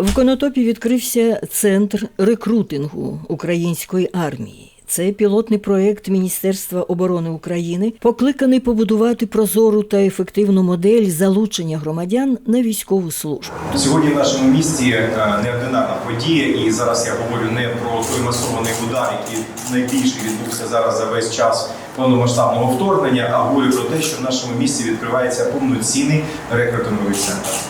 В Конотопі відкрився центр рекрутингу української армії. Це пілотний проект Міністерства оборони України, покликаний побудувати прозору та ефективну модель залучення громадян на військову службу. Сьогодні в нашому місті е, неординарна подія, і зараз я говорю не про той масований удар, який найбільший відбувся зараз за весь час повномасштабного вторгнення, а говорю про те, що в нашому місті відкривається повноцінний рекрутинговий центр.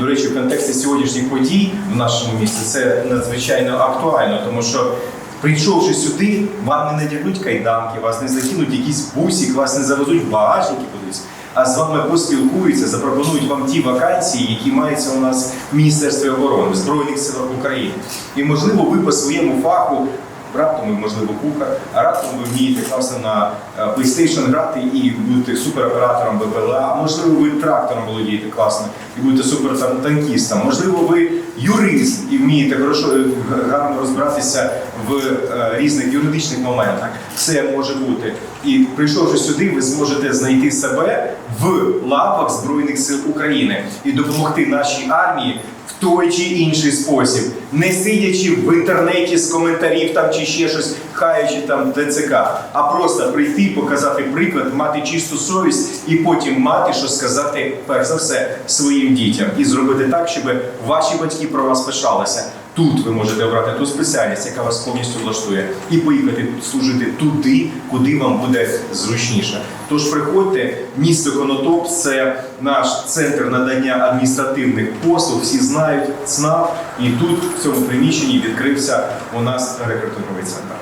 До речі, в контексті сьогоднішніх подій в нашому місті це надзвичайно актуально, тому що. Прийшовши сюди, вам не надягнуть кайданки, вас не закинуть якийсь бусик, вас не завезуть в багажники кудись, а з вами поспілкуються, запропонують вам ті вакансії, які маються у нас в Міністерстві оборони, в Збройних силах України. І можливо, ви по своєму фаху, раптом ви, можливо, кухар, а раптом ви вмієте класно на е, PlayStation грати і будете супероператором БПЛА, можливо, ви трактором володієте класно і будете супертанкістом. Можливо, ви юрист і вмієте хорошо е, гарно розбиратися в е, різних юридичних моментах. Все може бути. І прийшовши сюди, ви зможете знайти себе в лапах Збройних сил України і допомогти нашій армії в той чи інший спосіб, не сидячи в інтернеті з коментарів там чи ще щось, хаючи там ДЦК, а просто прийти, показати приклад, мати чисту совість і потім мати що сказати, перш за все, своїм дітям і зробити так, щоб ваші батьки про вас пишалися. Тут ви можете обрати ту спеціальність, яка вас повністю влаштує, і поїхати служити туди, куди вам буде зручніше. Тож приходьте, місто Конотоп це наш центр надання адміністративних послуг. Всі знають ЦНАП, і тут в цьому приміщенні відкрився у нас рекрутинговий центр.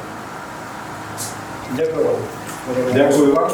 Дякую вам. Дякую вам.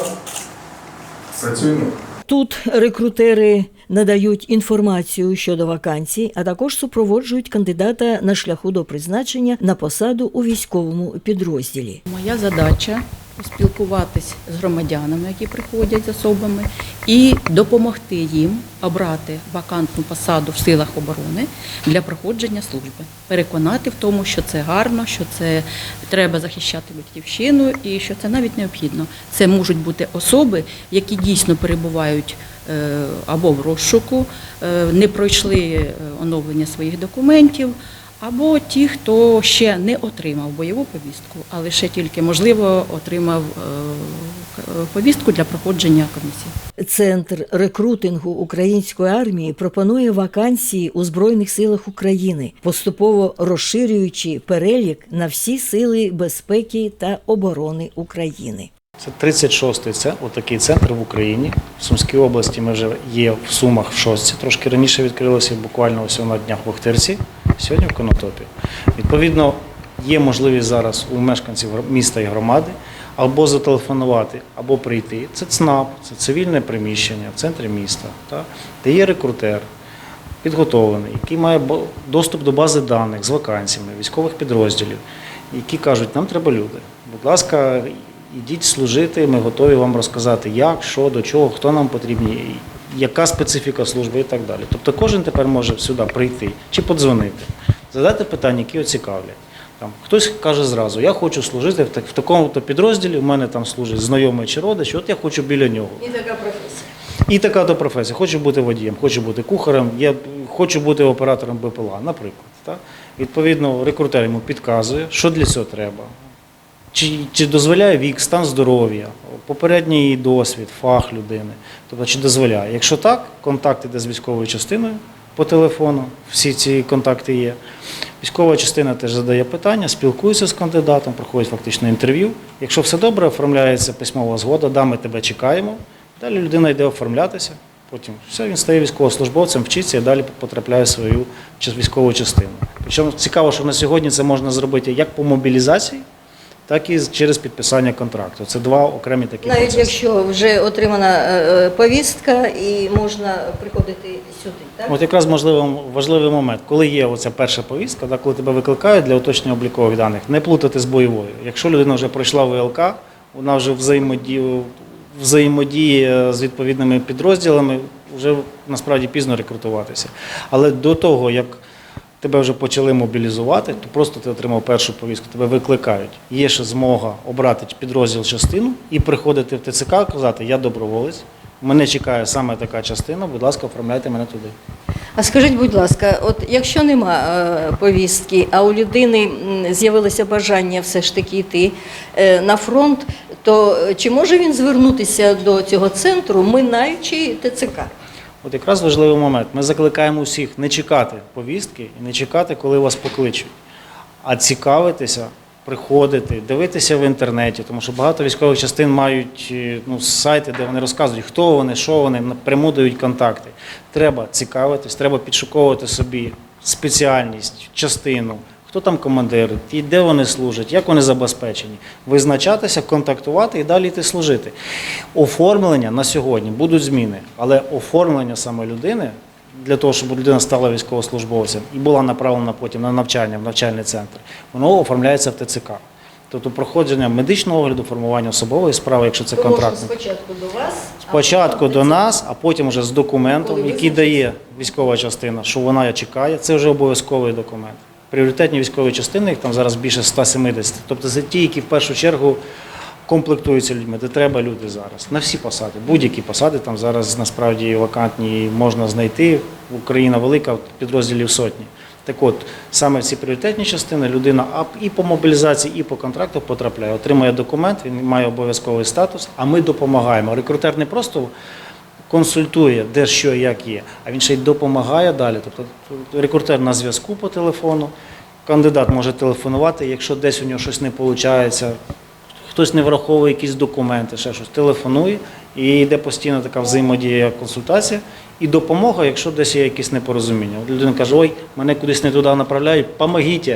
Працюємо. Тут рекрутери надають інформацію щодо вакансій, а також супроводжують кандидата на шляху до призначення на посаду у військовому підрозділі. Моя задача поспілкуватись з громадянами, які приходять з особами, і допомогти їм обрати вакантну посаду в силах оборони для проходження служби, переконати в тому, що це гарно, що це треба захищати батьківщину і що це навіть необхідно. Це можуть бути особи, які дійсно перебувають е, або в розшуку, е, не пройшли е, оновлення своїх документів. Або ті, хто ще не отримав бойову повістку, а лише тільки можливо отримав е, повістку для проходження комісії. Центр рекрутингу української армії пропонує вакансії у Збройних силах України, поступово розширюючи перелік на всі сили безпеки та оборони України. Це 36-й це отакий центр в Україні. В Сумській області ми вже є в Сумах в шостці. Трошки раніше відкрилося буквально ось на днях в Охтирці, сьогодні в Конотопі. Відповідно, є можливість зараз у мешканців міста і громади або зателефонувати, або прийти. Це ЦНАП, це цивільне приміщення в центрі міста, та, де є рекрутер, підготовлений, який має доступ до бази даних з вакансіями військових підрозділів, які кажуть, нам треба люди. Будь ласка, ідіть служити, ми готові вам розказати, як, що, до чого, хто нам потрібні, яка специфіка служби і так далі. Тобто кожен тепер може сюди прийти чи подзвонити, задати питання, які його цікавлять. Там, хтось каже зразу, я хочу служити в, так- в такому-то підрозділі, в мене там служить знайомий чи родич, от я хочу біля нього. І така професія. І така то професія. Хочу бути водієм, хочу бути кухарем, я хочу бути оператором БПЛА, наприклад. Так? Відповідно, рекрутер йому підказує, що для цього треба. Чи, чи дозволяє вік, стан здоров'я, попередній досвід, фах людини. Тобто, чи дозволяє. Якщо так, контакт іде з військовою частиною по телефону, всі ці контакти є. Військова частина теж задає питання, спілкується з кандидатом, проходить фактично інтерв'ю. Якщо все добре, оформляється письмова згода, да, ми тебе чекаємо. Далі людина йде оформлятися, потім все, він стає військовослужбовцем, вчиться і далі потрапляє в свою військову частину. Причому цікаво, що на сьогодні це можна зробити як по мобілізації, так і через підписання контракту. Це два окремі такі Навіть процеси. якщо вже отримана е, е, повістка і можна приходити сюди, так? От якраз можливо важливий момент, коли є оця перша повістка, да, коли тебе викликають для уточнення облікових даних, не плутати з бойовою. Якщо людина вже пройшла ВЛК, вона вже взаємодіє, взаємодіє з відповідними підрозділами, вже насправді пізно рекрутуватися. Але до того, як тебе вже почали мобілізувати, то просто ти отримав першу повістку, тебе викликають. Є ще змога обрати підрозділ частину і приходити в ТЦК, казати, я доброволець, мене чекає саме така частина, будь ласка, оформляйте мене туди. А скажіть, будь ласка, от якщо нема е, повістки, а у людини з'явилося бажання все ж таки йти е, на фронт, то е, чи може він звернутися до цього центру, минаючи ТЦК? От якраз важливий момент. Ми закликаємо усіх не чекати повістки і не чекати, коли вас покличуть, а цікавитися, приходити, дивитися в інтернеті, тому що багато військових частин мають е, ну, сайти, де вони розказують, хто вони, що вони, напряму дають контакти. Треба цікавитись, треба підшуковувати собі спеціальність, частину. Хто там командири, де вони служать, як вони забезпечені, визначатися, контактувати і далі йти служити. Оформлення на сьогодні будуть зміни, але оформлення саме людини для того, щоб людина стала військовослужбовцем і була направлена потім на навчання в навчальний центр, воно оформляється в ТЦК. Тобто проходження медичного огляду, формування особової справи, якщо це контрактник. спочатку до вас, Спочатку до нас, а потім вже з документом, який дає військова частина, що вона чекає, це вже обов'язковий документ. Пріоритетні військові частини, їх там зараз більше 170. Тобто це ті, які в першу чергу комплектуються людьми, де треба люди зараз. На всі посади, будь-які посади там зараз насправді вакантні можна знайти. Україна велика, підрозділів сотні. Так от, саме в ці пріоритетні частини людина і по мобілізації, і по контракту потрапляє, отримує документ, він має обов'язковий статус, а ми допомагаємо. Рекрутер не просто консультує, де що як є, а він ще й допомагає далі. Тобто рекрутер на зв'язку по телефону, кандидат може телефонувати, якщо десь у нього щось не виходить, хтось не враховує якісь документи, ще щось, телефонує і йде постійно така взаємодія, консультація і допомога, якщо десь є якісь непорозуміння. От людина каже, ой, мене кудись не туди направляють, помогіть.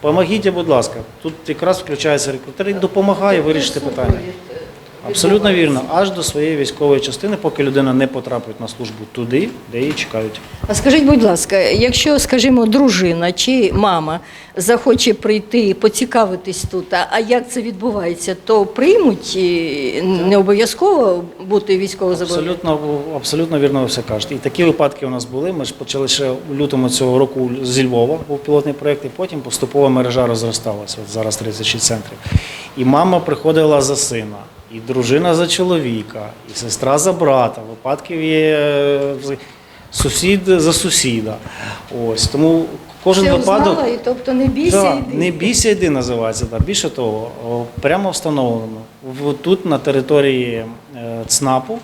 Помогіть, будь ласка. Тут якраз включається рекрутер і допомагає вирішити питання. Абсолютно вірно, аж до своєї військової частини, поки людина не потрапить на службу туди, де її чекають. А скажіть, будь ласка, якщо, скажімо, дружина чи мама захоче прийти і поцікавитись тут, а, як це відбувається, то приймуть і не обов'язково бути військовозобов'язаним? Абсолютно, абсолютно вірно ви все кажете. І такі випадки у нас були. Ми ж почали ще у лютому цього року зі Львова, був пілотний проєкт, і потім поступово мережа розросталася. От зараз 36 центрів. І мама приходила за сина, і дружина за чоловіка, і сестра за брата. Випадків є е, сусід за сусіда. Ось тому кожен Все випадок. узнала, і тобто не бійся, да, йди. не бійся йди називається. Да. Більше того, прямо встановлено. В- Тут на території е, ЦНАПу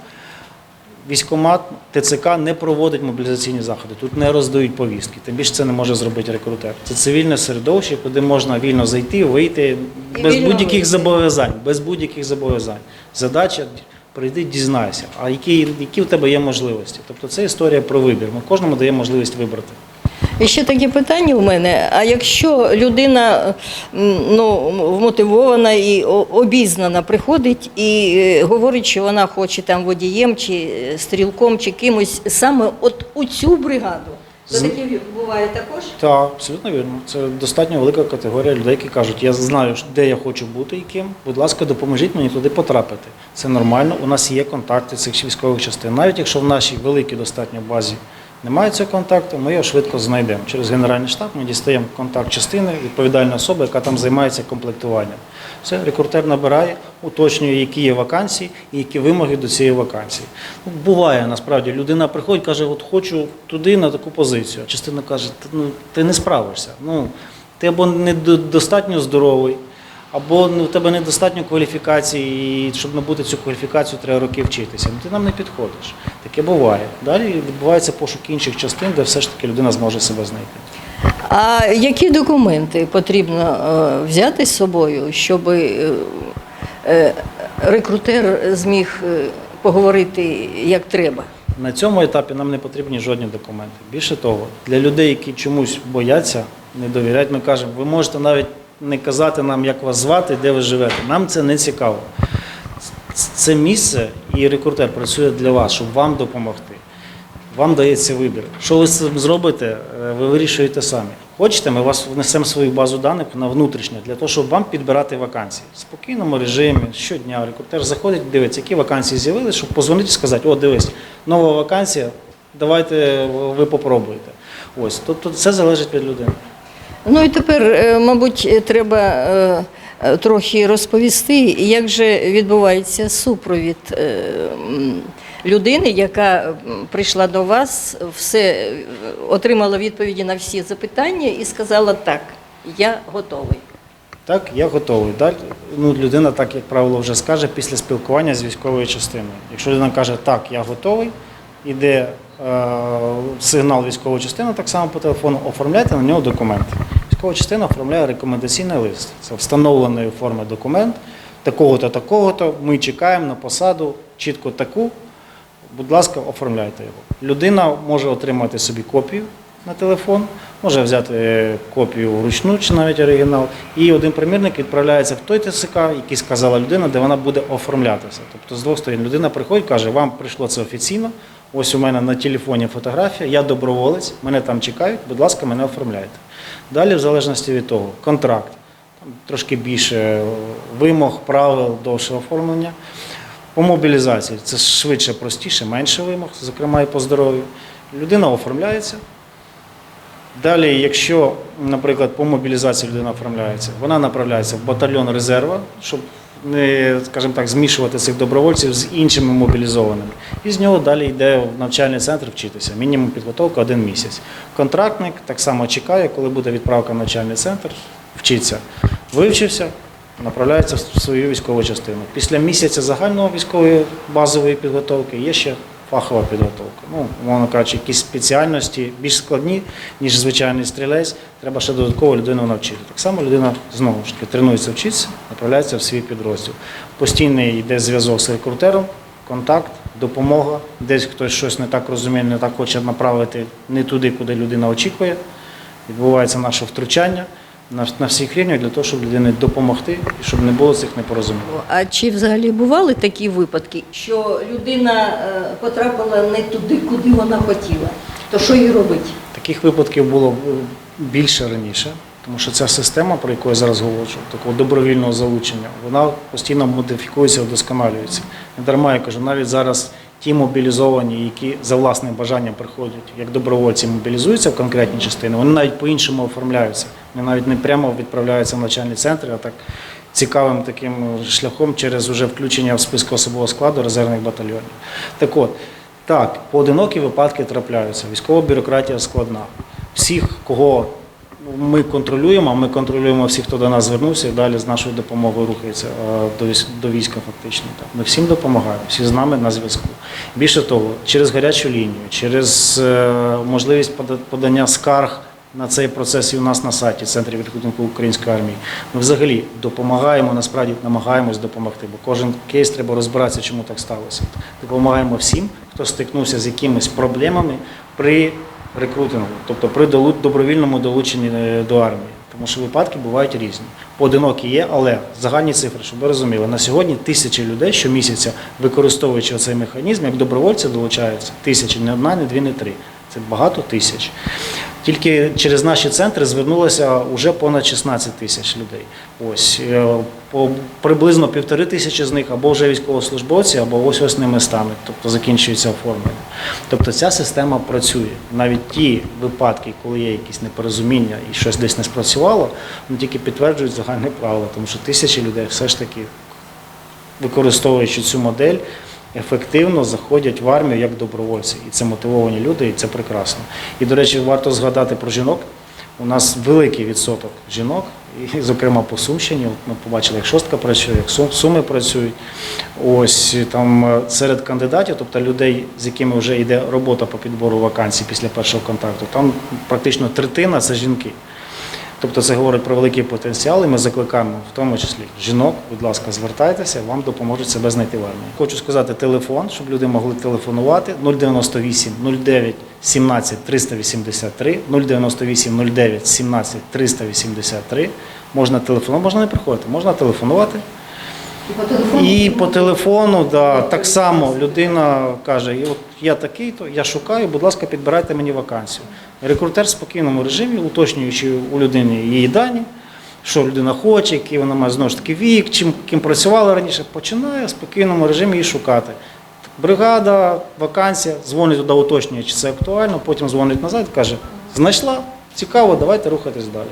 військомат ТЦК не проводить мобілізаційні заходи. Тут не роздають повістки. Тим більше це не може зробити рекрутер. Це цивільне середовище, куди можна вільно зайти, вийти І без будь-яких зобов'язань. Без будь-яких зобов'язань. Задача прийди, дізнайся. А які, які в тебе є можливості? Тобто це історія про вибір. Ми кожному даємо можливість вибрати. І ще таке питання у мене: а якщо людина ну, вмотивована і обізнана приходить і е, говорить, що вона хоче там водієм чи е, стрілком, чи кимось саме от у цю бригаду, то таке буває також? Так, абсолютно вірно. Це достатньо велика категорія людей, які кажуть, я знаю, де я хочу бути і ким. Будь ласка, допоможіть мені туди потрапити. Це нормально. У нас є контакти цих військових частин. Навіть якщо в нашій великій достатньо базі немає цього контакту, ми його швидко знайдемо. Через Генеральний штаб ми дістаємо контакт частини, відповідальної особи, яка там займається комплектуванням. Все, рекрутер набирає, уточнює, які є вакансії і які вимоги до цієї вакансії. Ну, буває насправді, людина приходить, каже, от хочу туди на таку позицію. А частина каже, ну, ти не справишся. Ну, ти або недостатньо здоровий, або ну, у тебе недостатньо кваліфікації, і щоб набути цю кваліфікацію, треба роки вчитися. Ну, ти нам не підходиш. Таке буває. Далі відбувається пошук інших частин, де все ж таки людина зможе себе знайти. А які документи потрібно е, взяти з собою, щоб е, е, рекрутер зміг поговорити як треба? На цьому етапі нам не потрібні жодні документи. Більше того, для людей, які чомусь бояться, не довіряють, ми кажемо, ви можете навіть не казати нам, як вас звати, де ви живете. Нам це не цікаво. Це місце і рекрутер працює для вас, щоб вам допомогти. Вам дається вибір. Що ви з цим зробите, е, ви вирішуєте самі. Хочете, ми вас внесемо свою базу даних на внутрішню, для того, щоб вам підбирати вакансії. В спокійному режимі, щодня рекрутер заходить, дивиться, які вакансії з'явилися, щоб позвонити і сказати, о, дивись, нова вакансія, давайте ви попробуєте. Ось, тобто це залежить від людини. Ну і тепер, е, мабуть, треба е, трохи розповісти, як же відбувається супровід е, людини, яка прийшла до вас, все отримала відповіді на всі запитання і сказала так, я готовий. Так, я готовий. Далі ну, людина, так як правило, вже скаже після спілкування з військовою частиною. Якщо людина каже, так, я готовий, іде е, сигнал військової частини, так само по телефону оформляйте на нього документи. Військова частина оформляє рекомендаційний лист. Це встановленої форми документ, такого-то, такого-то. Ми чекаємо на посаду, чітко таку. Будь ласка, оформляйте його. Людина може отримати собі копію на телефон, може взяти копію вручну чи навіть оригінал. І один примірник відправляється в той ТСК, який сказала людина, де вона буде оформлятися. Тобто з двох сторін людина приходить, каже, вам прийшло це офіційно. Ось у мене на телефоні фотографія, я доброволець, мене там чекають, будь ласка, мене оформляйте. Далі, в залежності від того, контракт, там трошки більше е, вимог, правил, довше оформлення. По мобілізації це швидше, простіше, менше вимог, зокрема і по здоров'ю. Людина оформляється. Далі, якщо, наприклад, по мобілізації людина оформляється, вона направляється в батальйон резерва, щоб скажімо так, змішувати цих добровольців з іншими мобілізованими. І з нього далі йде в навчальний центр вчитися. Мінімум підготовка один місяць. Контрактник так само чекає, коли буде відправка в навчальний центр, вчиться. Вивчився, направляється в свою військову частину. Після місяця загальної військової базової підготовки є ще фахова підготовка. Ну, мовно кажучи, якісь спеціальності більш складні, ніж звичайний стрілець, треба ще додатково людину навчити. Так само людина знову ж таки тренується вчитися, направляється в свій підрозділ. Постійний йде зв'язок з рекрутером, контакт, допомога. Десь хтось щось не так розуміє, не так хоче направити не туди, куди людина очікує. Відбувається наше втручання на, на всіх рівнях для того, щоб людині допомогти і щоб не було цих непорозумінь. А чи взагалі бували такі випадки, що людина е, потрапила не туди, куди вона хотіла? То що їй робити? Таких випадків було е, більше раніше, тому що ця система, про яку я зараз говорю, такого добровільного залучення, вона постійно модифікується, вдосконалюється. Не дарма я кажу, навіть зараз ті мобілізовані, які за власним бажанням приходять, як добровольці мобілізуються в конкретні частини, вони навіть по-іншому оформляються. Вони навіть не прямо відправляються в навчальні центри, а так цікавим таким шляхом через уже включення в списку особового складу резервних батальйонів. Так от, так, поодинокі випадки трапляються. Військова бюрократія складна. Всіх, кого ми контролюємо, ми контролюємо всіх, хто до нас звернувся, і далі з нашою допомогою рухається е, до війська фактично. Так. Ми всім допомагаємо, всі з нами на зв'язку. Більше того, через гарячу лінію, через е, можливість подання скарг на цей процес і у нас на сайті Центрі рекрутингу української армії. Ми взагалі допомагаємо, насправді намагаємось допомогти, бо кожен кейс треба розбиратися, чому так сталося. Допомагаємо всім, хто стикнувся з якимись проблемами при рекрутингу, тобто при добровільному долученні е, до армії. Тому що випадки бувають різні. Поодинокі є, але загальні цифри, щоб ви розуміли, на сьогодні тисячі людей щомісяця, використовуючи цей механізм, як добровольці долучаються, тисячі, не одна, не дві, не три. Це багато тисяч. Тільки через наші центри звернулося вже понад 16 тисяч людей. Ось е, приблизно півтори тисячі з них або вже військовослужбовці, або ось ось ними стануть, тобто закінчується оформлення. Тобто ця система працює. Навіть ті випадки, коли є якісь непорозуміння і щось десь не спрацювало, вони тільки підтверджують загальне правило, тому що тисячі людей все ж таки використовуючи цю модель, ефективно заходять в армію як добровольці. І це мотивовані люди, і це прекрасно. І, до речі, варто згадати про жінок. У нас великий відсоток жінок, і, зокрема по Сумщині. Ми побачили, як шостка працює, як Сум- суми працюють. Ось там е, серед кандидатів, тобто людей, з якими вже йде робота по підбору вакансій після першого контакту, там практично третина це жінки. Тобто це говорить про великий потенціал, і ми закликаємо, в тому числі жінок, будь ласка, звертайтеся, вам допоможуть себе знайти в армії. Хочу сказати телефон, щоб люди могли телефонувати 098 09 17 383, 098 09 17 383. Можна телефонувати, можна не приходити, можна телефонувати. І по телефону, да, так само людина каже, «І от я такий-то, я шукаю, будь ласка, підбирайте мені вакансію. Рекрутер в спокійному режимі, уточнюючи у людини її дані, що людина хоче, який вона має знову ж таки вік, чим ким працювала раніше, починає в спокійному режимі її шукати. Бригада, вакансія, дзвонить туди, уточнює, чи це актуально, потім дзвонить назад, каже, знайшла, цікаво, давайте рухатись далі.